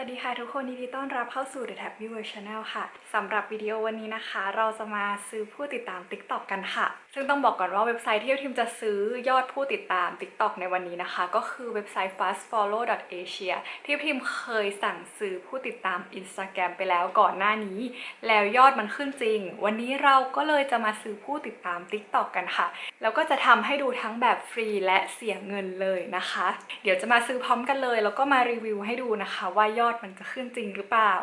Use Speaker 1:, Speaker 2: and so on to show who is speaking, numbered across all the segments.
Speaker 1: วัสดีค่ะทุกคนยินดีต้อนรับเข้าสู่ The Tab Viewer Channel ค่ะ สำหรับวิดีโอวันนี้นะคะ เราจะมาซื้อผู้ติดตาม TikTok กันค่ะ ซึ่งต้องบอกก่อนว่าเว็บไซต์ที่ทีมจะซื้อยอดผู้ติดตาม TikTok ในวันนี้นะคะ ก็คือเว็บไซต์ fastfollow.asia ที่ทีมเคยสั่งซื้อผู้ติดตาม Instagram ไปแล้วก่อนหน้านี้ แล้วยอดมันขึ้นจริง วันนี้เราก็เลยจะมาซื้อผู้ติดตาม TikTok กันค่ะ แล้วก็จะทำให้ดูทั้งแบบฟรีและเสียเงินเลยนะคะ เดี๋ยวจะมาซื้อพร้อมกันเลย แล้วก็มารีวิวให้ดูนะคะ ว่ายอดมันจะขึ้นจริงหรือเปล่า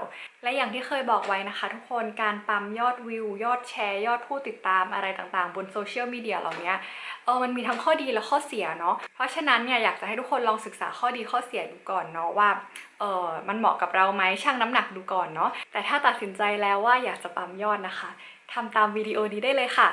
Speaker 1: และอย่างที่เคยบอกไว้นะคะ ทุกคนการปั๊มยอดวิว ยอดแชร์ ยอดผู้ติดตามอะไรต่างๆ บนโซเชียลมีเดียเหล่านี้เออมันมีทั้งข้อดีและข้อเสียเนาะเพราะฉะนั้นเนี่ยอยากจะให้ทุกคนลองศึกษาข้อดีข้อเสียดูก่อนเนาะว่าเออมันเหมาะกับเราไหมชั่งน้ำหนักดูก่อนเนาะแต่ถ้าตัดสินใจแล้วว่าอยากจะปั๊มยอดนะคะทำตามวิดีโอนี้ได้เลยค่ะ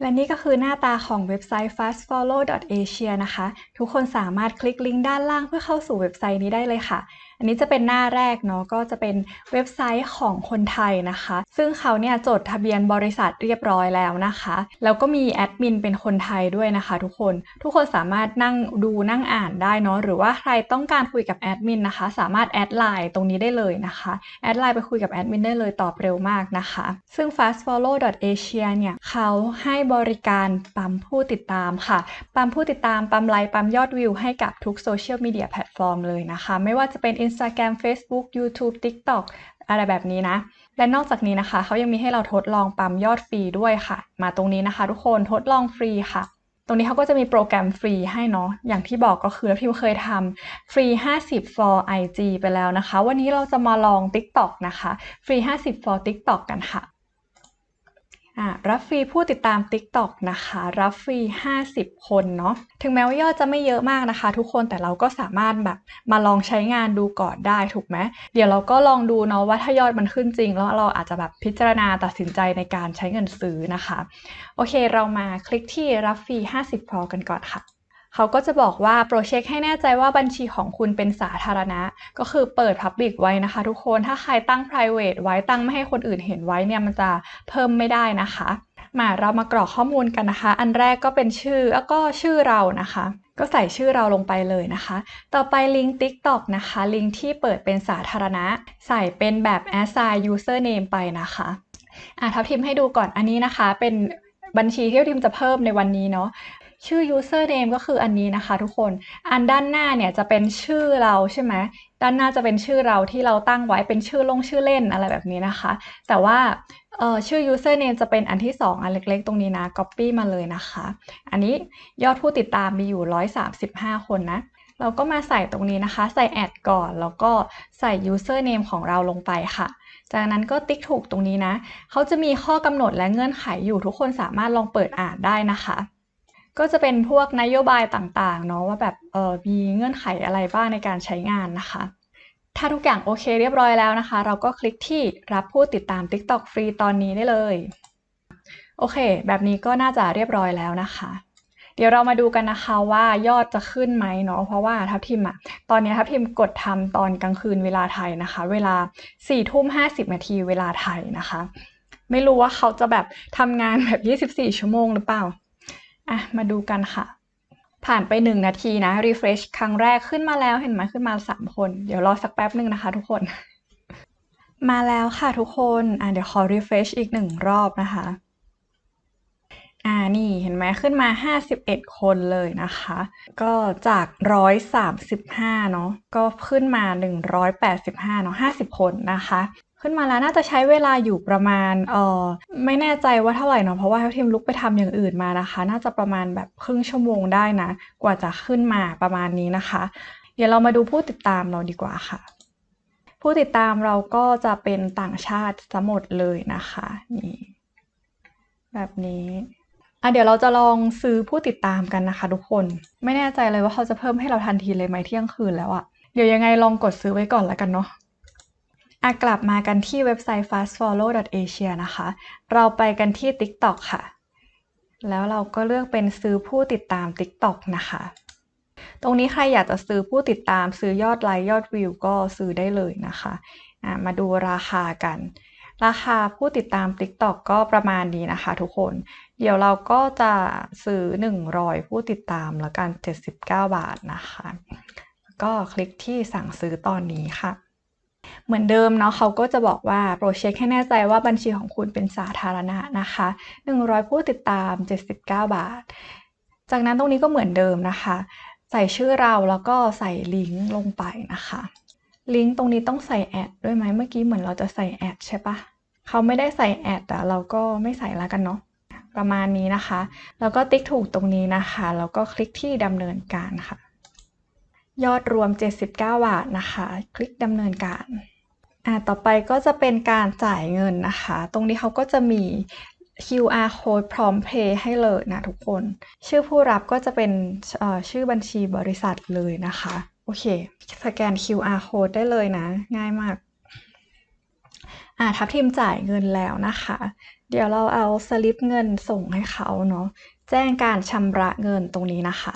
Speaker 1: และนี่ก็คือหน้าตาของเว็บไซต์ fastfollow.asia นะคะ ทุกคนสามารถคลิกลิงก์ด้านล่างเพื่อเข้าสู่เว็บไซต์นี้ได้เลยค่ะ อันนี้จะเป็นหน้าแรกเนาะก็จะเป็นเว็บไซต์ของคนไทยนะคะ ซึ่งเขาเนี่ยจดทะเบียนบริษัทเรียบร้อยแล้วนะคะ แล้วก็มีแอดมินเป็นคนไทยด้วยนะคะ ทุกคนทุกคนสามารถนั่งดูนั่งอ่านได้เนาะหรือว่าใครต้องการคุยกับแอดมินนะคะ สามารถแอดไลน์ตรงนี้ได้เลยนะคะแอดไลน์ไปคุยกับแอดมินได้เลยตอบเร็วมากนะคะ ซึ่ง fastfollow.asia เนี่ยเขาให้บริการปั๊มผู้ติดตามค่ะ ปั๊มผู้ติดตามปั๊มไลค์ปั๊มยอดวิวให้กับทุกโซเชียลมีเดียแพลตฟอร์มเลยนะคะ ไม่ว่าจะเป็น Instagram Facebook YouTube TikTok อะไรแบบนี้นะ และนอกจากนี้นะคะ เขายังมีให้เราทดลองปั๊มยอดฟรีด้วยค่ะ มาตรงนี้นะคะ ทุกคนทดลองฟรีค่ะ ตรงนี้เขาก็จะมีโปรแกรมฟรีให้เนาะ อย่างที่บอกก็คือพิมเคยทำฟรี 50 for IG ไปแล้วนะคะ วันนี้เราจะมาลอง TikTok นะคะ ฟรี 50 for TikTok กันค่ะ รับฟรีผู้ติดตาม TikTok นะคะ รับฟรี 50 คนเนาะถึงแม้ว่ายอดจะไม่เยอะมากนะคะ ทุกคนแต่เราก็สามารถแบบมาลองใช้งานดูก่อนได้ถูกไหมเดี๋ยวเราก็ลองดูเนาะว่าถ้ายอดมันขึ้นจริง แล้วเราอาจจะแบบพิจารณาตัดสินใจในการใช้เงินซื้อนะคะ โอเคเรามาคลิกที่รับฟรี 50 พอกันก่อนค่ะ เขาก็จะบอกว่าโปรเช็คให้แน่ใจว่าบัญชีของคุณเป็นสาธารณะ ก็คือเปิด Public ไว้นะคะทุกคนถ้าใครตั้ง private ไว้ตั้งไม่ให้คนอื่นเห็นไว้เนี่ยมันจะเพิ่มไม่ได้นะคะ มาเรามากรอกข้อมูลกันนะคะ อันแรกก็เป็นชื่อแล้วก็ชื่อเรานะคะก็ใส่ชื่อเราลงไปเลยนะคะ ต่อไปลิงก์ TikTok นะคะ ลิงก์ที่เปิดเป็นสาธารณะ ใส่เป็นแบบ assign username ไปนะคะอะทับทิมให้ดูก่อนอันนี้นะคะ เป็นบัญชีที่ทิมจะเพิ่มในวันนี้เนาะ ชื่อ username ก็คืออันนี้นะคะทุกคน อันด้านหน้าเนี่ยจะเป็นชื่อเราใช่ไหม ด้านหน้าจะเป็นชื่อเราที่เราตั้งไว้เป็นชื่อลงชื่อเล่นอะไรแบบนี้นะคะ แต่ว่าเออชื่อ username จะเป็นอันที่ 2 อันเล็กๆ ตรงนี้นะ copy มาเลยนะคะ อันนี้ยอดผู้ติดตามมีอยู่ 135 คนนะ เราก็มาใส่ตรงนี้นะคะ ใส่แอดก่อน แล้วก็ใส่ username ของเราลงไปค่ะจากนั้นก็ติ๊กถูกตรงนี้นะ เขาจะมีข้อกำหนดและเงื่อนไขอยู่ทุกคนสามารถลองเปิดอ่านได้นะคะ ก็จะเป็นพวกนโยบายต่างๆเนาะว่าแบบเออมีเงื่อนไขอะไรบ้างในการใช้งานนะคะ ถ้าทุกอย่างโอเคเรียบร้อยแล้วนะคะ เราก็คลิกที่รับผู้ติดตาม TikTok ฟรีตอนนี้ได้เลยโอเค แบบนี้ก็น่าจะเรียบร้อยแล้วนะคะ เดี๋ยวเรามาดูกันนะคะว่ายอดจะขึ้นไหมเนาะเพราะว่าทัพทิมอะตอนนี้ทัพทิมกดทำตอนกลางคืนเวลาไทยนะคะ เวลา4ี่ทุ่มห้าสิบนาทีเวลาไทยนะคะ ไม่รู้ว่าเขาจะแบบทำงานแบบ 24 ชั่วโมงหรือเปล่า อะ มาดูกันค่ะ ผ่านไป 1 นาทีนะ refresh ครั้งแรกขึ้นมาแล้วเห็นไหมขึ้นมา 3 คน เดี๋ยวรอสักแป๊บหนึ่งนะคะทุกคน มาแล้วค่ะทุกคน อะเดี๋ยวขอ refresh อีกหนึ่งรอบนะคะ อ่านี่เห็นไหมขึ้นมา 51 คนเลยนะคะ ก็จาก 135 เนาะก็ขึ้นมา 185 เนาะ50 คนนะคะ ขึ้นมาแล้วน่าจะใช้เวลาอยู่ประมาณเออไม่แน่ใจว่าเท่าไหร่เนาะเพราะว่าทีมลุกไปทำอย่างอื่นมานะคะ น่าจะประมาณแบบครึ่งชั่วโมงได้นะ กว่าจะขึ้นมาประมาณนี้นะคะ เดี๋ยวเรามาดูผู้ติดตามเราดีกว่าค่ะ ผู้ติดตามเราก็จะเป็นต่างชาติทั้งหมดเลยนะคะนี่แบบนี้อะเดี๋ยวเราจะลองซื้อผู้ติดตามกันนะคะ ทุกคน ไม่แน่ใจเลยว่าเขาจะเพิ่มให้เราทันทีเลยไหมเที่ยงคืนแล้วอะเดี๋ยวยังไงลองกดซื้อไว้ก่อนแล้วกันเนาะ อะกลับมากันที่เว็บไซต์ fastfollow.asia นะคะ เราไปกันที่ TikTok ค่ะ แล้วเราก็เลือกเป็นซื้อผู้ติดตาม TikTok นะคะ ตรงนี้ใครอยากจะซื้อผู้ติดตามซื้อยอดไลค์ยอดวิวก็ซื้อได้เลยนะคะะมาดูราคากัน ราคาผู้ติดตาม TikTok ก็ประมาณนี้นะคะทุกคน เดี๋ยวเราก็จะซื้อ 100 ผู้ติดตามแล้วกัน 79 บาทนะคะ ก็คลิกที่สั่งซื้อตอนนี้ค่ะ เหมือนเดิมเนาะเขาก็จะบอกว่าโปรดเช็คให้แน่ใจว่าบัญชีของคุณเป็นสาธารณะนะคะ 100 ผู้ติดตาม 79 บาท จากนั้นตรงนี้ก็เหมือนเดิมนะคะ ใส่ชื่อเราแล้วก็ใส่ลิงก์ลงไปนะคะ ลิงก์ตรงนี้ต้องใส่แอดด้วยไหมเมื่อกี้เหมือนเราจะใส่แอดใช่ปะเขาไม่ได้ใส่แอดแต่เราก็ไม่ใส่ล้วกันเนาะประมาณนี้นะคะ แล้วก็ติ๊กถูกตรงนี้นะคะ แล้วก็คลิกที่ดำเนินการค่ะ ยอดรวม 79 บาทนะคะ คลิกดำเนินการ อ่าต่อไปก็จะเป็นการจ่ายเงินนะคะ ตรงนี้เขาก็จะมี QR code พร้อมเพย์ให้เลยนะทุกคน ชื่อผู้รับก็จะเป็นชื่อบัญชีบริษัทเลยนะคะ โอเค สแกน QR code ได้เลยนะ ง่ายมาก อ่าทับทิมจ่ายเงินแล้วนะคะ เดี๋ยวเราเอาสลิปเงินส่งให้เขาเนาะ แจ้งการชำระเงินตรงนี้นะคะ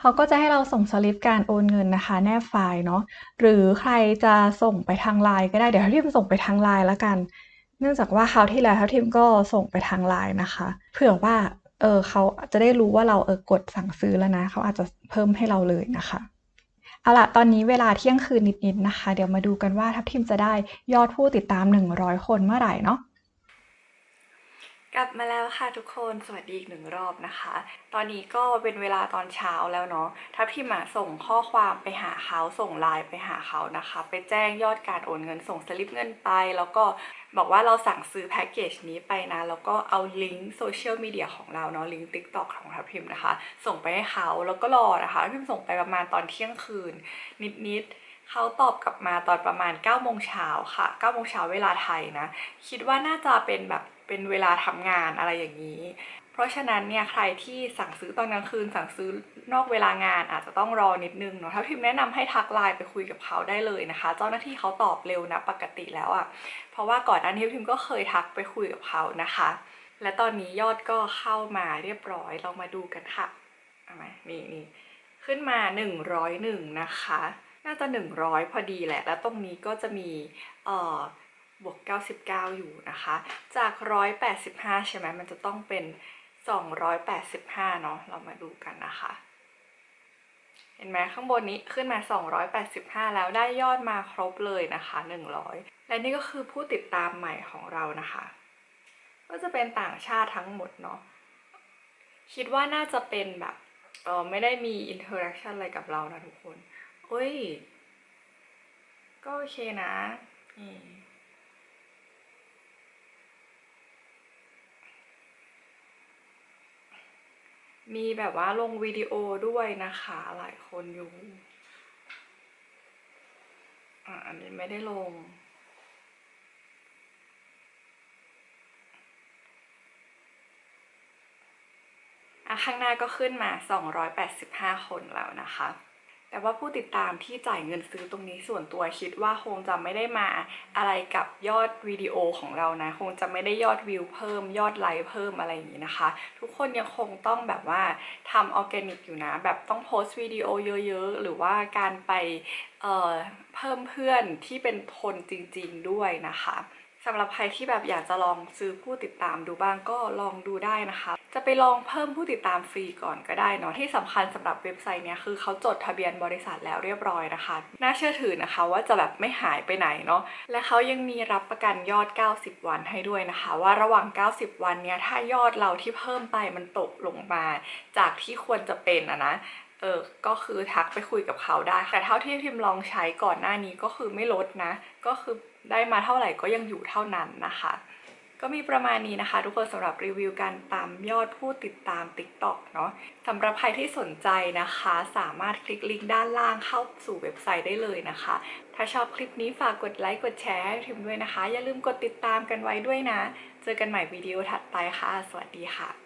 Speaker 1: เขาก็จะให้เราส่งสลิปการโอนเงินนะคะ แนบไฟล์เนาะหรือใครจะส่งไปทางไลน์ก็ได้เดี๋ยวทัพทิมส่งไปทางไลน์แล้วกัน เนื่องจากว่าคราวที่แล้วทัพทิมก็ส่งไปทางไลน์นะคะ เผื่อว่าเออเขาจะได้รู้ว่าเราเออกดสั่งซื้อแล้วนะเขาอาจจะเพิ่มให้เราเลยนะคะเอาล่ะตอนนี้เวลาเที่ยงคืนนิดๆนะคะ เดี๋ยวมาดูกันว่าทัพทิมจะได้ยอดผู้ติดตาม 100 คนเมื่อไหร่เนาะ ลับมาแล้วค่ะทุกคนสวัสดีอีกหนึ่งรอบนะคะ ตอนนี้ก็เป็นเวลาตอนเช้าแล้วเนาะทัพทิมอะส่งข้อความไปหาเขาส่งไลน์ไปหาเขานะคะ ไปแจ้งยอดการโอนเงินส่งสลิปเงินไป แล้วก็บอกว่าเราสั่งซื้อแพ็กเกจนี้ไปนะ แล้วก็เอาลิงก์โซเชียลมีเดียของเราเนาะลิงก์ TikTok ของทัพทิมนะคะ ส่งไปให้เขาแล้วก็รอนะคะทัพทิมส่งไปประมาณตอนเที่ยงคืน นิดๆ เขาตอบกลับมาตอนประมาณ9โมงเช้าค่ะ9โมงเช้าเวลาไทยนะ คิดว่าน่าจะเป็นแบบเป็นเวลาทำงานอะไรอย่างนี้ เพราะฉะนั้นเนี่ยใครที่สั่งซื้อตอนกลางคืน สั่งซื้อนอกเวลางานอาจจะต้องรอนิดนึงเนาะถ้าพิมพ์แนะนำให้ทักไลน์ไปคุยกับเขาได้เลยนะคะ เจ้าหน้าที่เขาตอบเร็วนะปกติแล้วอะ่ะเพราะว่าก่อนหน้านี้พิมก็เคยทักไปคุยกับเขานะคะ และตอนนี้ยอดก็เข้ามาเรียบร้อยเรามาดูกันค่ะเอาไหมนี่นี่ขึ้นมา 101 นะคะ น่าจะ 100 พอดีแหละ แล้วตรงนี้ก็จะมีเอ่อบวก 99 อยู่นะคะ จาก 185 ใช่ไหมมันจะต้องเป็น 285 เนาะเรามาดูกันนะคะ เห็นไหมข้างบนนี้ขึ้นมา 285 แล้วได้ยอดมาครบเลยนะคะ 100 และนี่ก็คือผู้ติดตามใหม่ของเรานะคะ ก็จะเป็นต่างชาติทั้งหมดเนาะคิดว่าน่าจะเป็นแบบเออไม่ได้มีอินเทอร์แอคชั่นอะไรกับเรานะทุกคน เอ้ย ก็โอเคนะมีแบบว่าลงวิดีโอด้วยนะคะ หลายคนอยู่อะอันนี้ไม่ได้ลงอะข้างหน้าก็ขึ้นมา 285 คนแล้วนะคะ แต่ว่าผู้ติดตามที่จ่ายเงินซื้อตรงนี้ส่วนตัวคิดว่าคงจะไม่ได้มาอะไรกับยอดวิดีโอของเรานะ คงจะไม่ได้ยอดวิวเพิ่ม ยอดไลค์เพิ่มอะไรอย่างนี้นะคะ ทุกคนยังคงต้องแบบว่าทำออร์แกนิกอยู่นะ แบบต้องโพสต์วิดีโอเยอะๆ หรือว่าการไปเอ่อเพิ่มเพื่อนที่เป็นคนจริงๆด้วยนะคะ สำหรับใครที่แบบอยากจะลองซื้อผู้ติดตามดูบ้างก็ลองดูได้นะคะ จะไปลองเพิ่มผู้ติดตามฟรีก่อนก็ได้เนาะที่สำคัญสำหรับเว็บไซต์เนี้ยคือเขาจดทะเบียนบริษัทแล้วเรียบร้อยนะคะ น่าเชื่อถือนะคะว่าจะแบบไม่หายไปไหนเนาะและเขายังมีรับประกันยอด 90 วันให้ด้วยนะคะ ว่าระหว่าง 90 วันเนี้ยถ้ายอดเราที่เพิ่มไปมันตกลงมา จากที่ควรจะเป็นอะนะเออ ก็คือทักไปคุยกับเขาได้ แต่เท่าที่พิมพ์ลองใช้ก่อนหน้านี้ก็คือไม่ลดนะ ก็คือ ได้มาเท่าไหร่ก็ยังอยู่เท่านั้นนะคะ ก็มีประมาณนี้นะคะ ทุกคนสำหรับรีวิวการตามยอดผู้ติดตาม TikTok เนาะสำหรับใครที่สนใจนะคะ สามารถคลิกลิงก์ด้านล่างเข้าสู่เว็บไซต์ได้เลยนะคะ ถ้าชอบคลิปนี้ฝากกดไลค์กดแชร์ให้พิมด้วยนะคะ อย่าลืมกดติดตามกันไว้ด้วยนะ เจอกันใหม่วิดีโอถัดไปค่ะ สวัสดีค่ะ